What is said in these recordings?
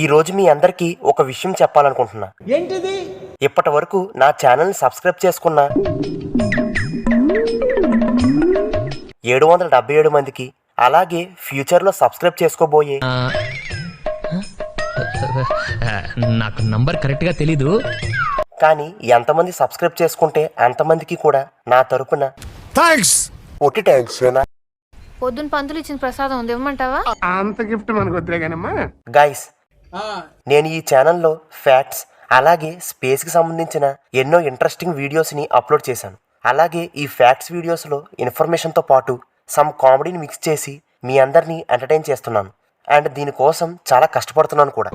ఈ రోజు మీ అందరికీ ఒక విషయం చెప్పాలనుకుంటున్నా. ఏంటిది? ఇప్పటి వరకు నా ఛానల్ని సబ్స్క్రైబ్ చేసుకున్న ఏడు వందల డెబ్బై ఏడు మందికి అలాగే ఫ్యూచర్లో సబ్స్క్రైబ్ చేసుకోబోయే నాకు నంబర్ కరెక్ట్గా తెలీదు. కానీ ఎంతమంది సబ్స్క్రైబ్ చేసుకుంటే అంతమందికి కూడా నా తరపున థ్యాంక్స్ ఒట్టి థ్యాంక్స్ పొద్దున్న పంతులు ఇచ్చిన ప్రసాదం ఉంది ఇవ్వమంటావా? అంత గిఫ్ట్ మనకు వద్దులే కానమ్మా గైస్ నేను ఈ ఛానల్లో ఫ్యాక్ట్స్ అలాగే స్పేస్కి సంబంధించిన ఎన్నో ఇంట్రెస్టింగ్ వీడియోస్ని అప్లోడ్ చేశాను. అలాగే ఈ ఫ్యాక్ట్స్ వీడియోస్లో ఇన్ఫర్మేషన్తో పాటు సమ్ కామెడీని మిక్స్ చేసి మీ అందరినీ ఎంటర్టైన్ చేస్తున్నాను. అండ్ దీనికోసం చాలా కష్టపడుతున్నాను కూడా.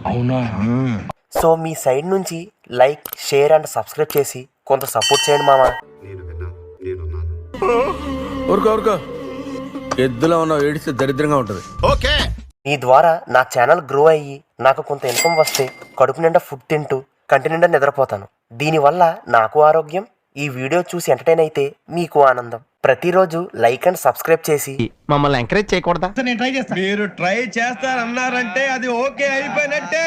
సో మీ సైడ్ నుంచి లైక్ షేర్ అండ్ సబ్స్క్రైబ్ చేసి కొంత సపోర్ట్ చేయండి మామా. ఎద్దులో ఉన్న ఏడిస్తే దరిద్రంగా ఉంటుంది. ఓకే. ఈ ద్వారా నా ఛానల్ గ్రో అయ్యి నాకు కొంత ఇన్కమ్ వస్తే కడుపు నిండా ఫుడ్ తింటూ కంటి నిండా నిద్రపోతాను. దీనివల్ల నాకు ఆరోగ్యం ఈ వీడియో చూసి ఎంటర్టైన్ అయితే మీకు ఆనందం. ప్రతిరోజు లైక్ అండ్ సబ్స్క్రైబ్ చేసి మమ్మల్ని ఎంకరేజ్ చేయకూడదా? నేను ట్రై చేస్తాను మీరు ట్రై చేస్తారన్నారంటే అది ఓకే అయిపోయినట్టే.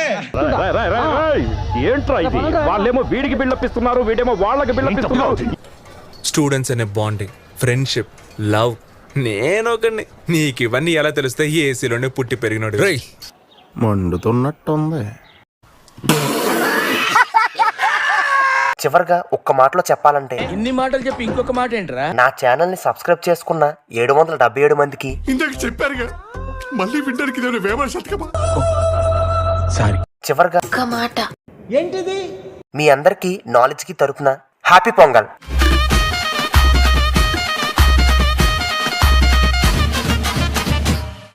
ఏంట్రా ఇది? వాళ్ళేమో వీడికి బిల్డప్ ఇస్తున్నారు వీడేమో వాళ్ళకి బిల్డప్ ఇస్తున్నారు. స్టూడెంట్స్ అనే బాండింగ్ ఫ్రెండ్షిప్ లవ్ నేను ఒకడిని నీకు ఇవన్నీ ఎలా తెలుస్తాయి ఏసీలోనే పుట్టి పెరిగినాడు రేయ్ మండుతున్నట్టుంది. చివరిగా ఒక్క మాటలో చెప్పాలంటే ఇన్ని మాటలు చెప్పి ఇంకొక మాట ఏంట్రా? నా ఛానల్ని సబ్స్క్రైబ్ చేసుకున్న ఏడు వందల డెబ్బై ఏడు మందికి ఇందాక చెప్పారుగా మళ్ళీ వినడానికి నేను వేమన శతకమా? చివరిగా ఒక్క మాట. ఏంటిది మీ అందరికీ నాలెడ్జ్కి తరపున హ్యాపీ పొంగల్.